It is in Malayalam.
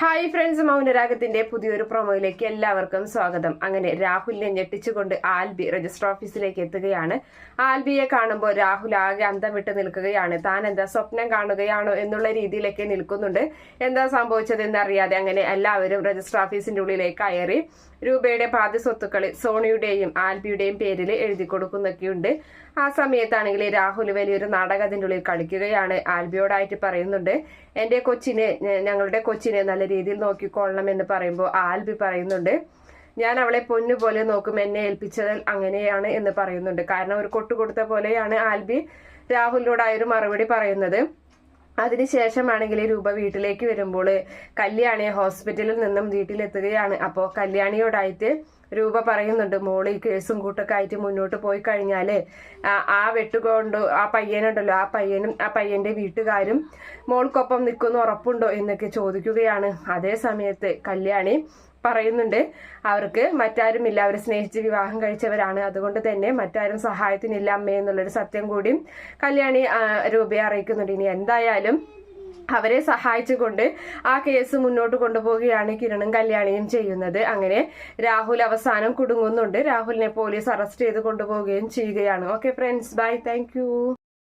ഹായ് ഫ്രണ്ട്സ് മൗനരാഗത്തിന്റെ പുതിയൊരു പ്രൊമോയിലേക്ക് എല്ലാവർക്കും സ്വാഗതം. അങ്ങനെ രാഹുലിനെ ഞെട്ടിച്ചുകൊണ്ട് ആൽബി രജിസ്റ്റർ ഓഫീസിലേക്ക് എത്തുകയാണ്. ആൽബിയെ കാണുമ്പോൾ രാഹുൽ ആകെ അന്തം വിട്ട് നിൽക്കുകയാണ്. താൻ എന്താ സ്വപ്നം കാണുകയാണോ എന്നുള്ള രീതിയിലേക്ക് നിൽക്കുന്നുണ്ട്. എന്താ സംഭവിച്ചതെന്ന് അറിയാതെ അങ്ങനെ എല്ലാവരും രജിസ്റ്റർ ഓഫീസിന്റെ ഉള്ളിലേക്ക് കയറി രൂപയുടെ പാതി സ്വത്തുക്കൾ സോണിയുടെയും ആൽബിയുടെയും പേരിൽ എഴുതി കൊടുക്കുന്നൊക്കെയുണ്ട്. ആ സമയത്താണെങ്കിൽ രാഹുൽ വലിയൊരു നാടകത്തിന്റെ ഉള്ളിൽ കളിക്കുകയാണ്. ആൽബിയോടായിട്ട് പറയുന്നുണ്ട് എന്റെ കൊച്ചിനെ ഞങ്ങളുടെ കൊച്ചിനെ നല്ല രീതിയിൽ നോക്കിക്കൊള്ളണം എന്ന് പറയുമ്പോൾ ആൽബി പറയുന്നുണ്ട്. ഞാൻ അവളെ പൊന്നു പോലെ നോക്കും എന്നെ ഏൽപ്പിച്ചത് അങ്ങനെയാണ് എന്ന് പറയുന്നുണ്ട്. കാരണം ഒരു കൊട്ടു കൊടുത്ത പോലെയാണ് ആൽബി രാഹുലിനോട് രാഹുലിനോടായൊരു മറുപടി പറയുന്നത്. അതിനുശേഷമാണെങ്കിൽ രൂപ വീട്ടിലേക്ക് വരുമ്പോൾ കല്യാണി ഹോസ്പിറ്റലിൽ നിന്നും വീട്ടിലെത്തുകയാണ്. അപ്പോൾ കല്യാണിയോടായിട്ട് രൂപ പറയുന്നുണ്ട് മോളി കേസും കൂട്ടൊക്കെ ആയിട്ട് മുന്നോട്ട് പോയി കഴിഞ്ഞാൽ ആ- ആ വെട്ടുകൊണ്ട് ആ പയ്യനുണ്ടല്ലോ ആ പയ്യനും ആ പയ്യന്റെ വീട്ടുകാരും മോൾക്കൊപ്പം നിൽക്കുന്ന ഉറപ്പുണ്ടോ? എന്നൊക്കെ ചോദിക്കുകയാണ്. അതേ സമയത്ത് കല്യാണി പറയുന്നുണ്ട്. അവർക്ക് മറ്റാരുമില്ല. അവർ സ്നേഹിച്ച് വിവാഹം കഴിച്ചവരാണ്. അതുകൊണ്ട് തന്നെ മറ്റാരും സഹായത്തിനില്ല അമ്മയെന്നുള്ളൊരു സത്യം കൂടി കല്യാണി രൂപയെ അറിയിക്കുന്നുണ്ട്. ഇനി എന്തായാലും അവരെ സഹായിച്ചുകൊണ്ട് ആ കേസ് മുന്നോട്ട് കൊണ്ടുപോവുകയാണ് കിരണും കല്യാണിയും ചെയ്യുന്നത്. അങ്ങനെ രാഹുൽ അവസാനം കുടുങ്ങുന്നുണ്ട്. രാഹുലിനെ പോലീസ് അറസ്റ്റ് ചെയ്ത് കൊണ്ടുപോവുകയും ചെയ്യുകയാണ്. Okay friends bye thank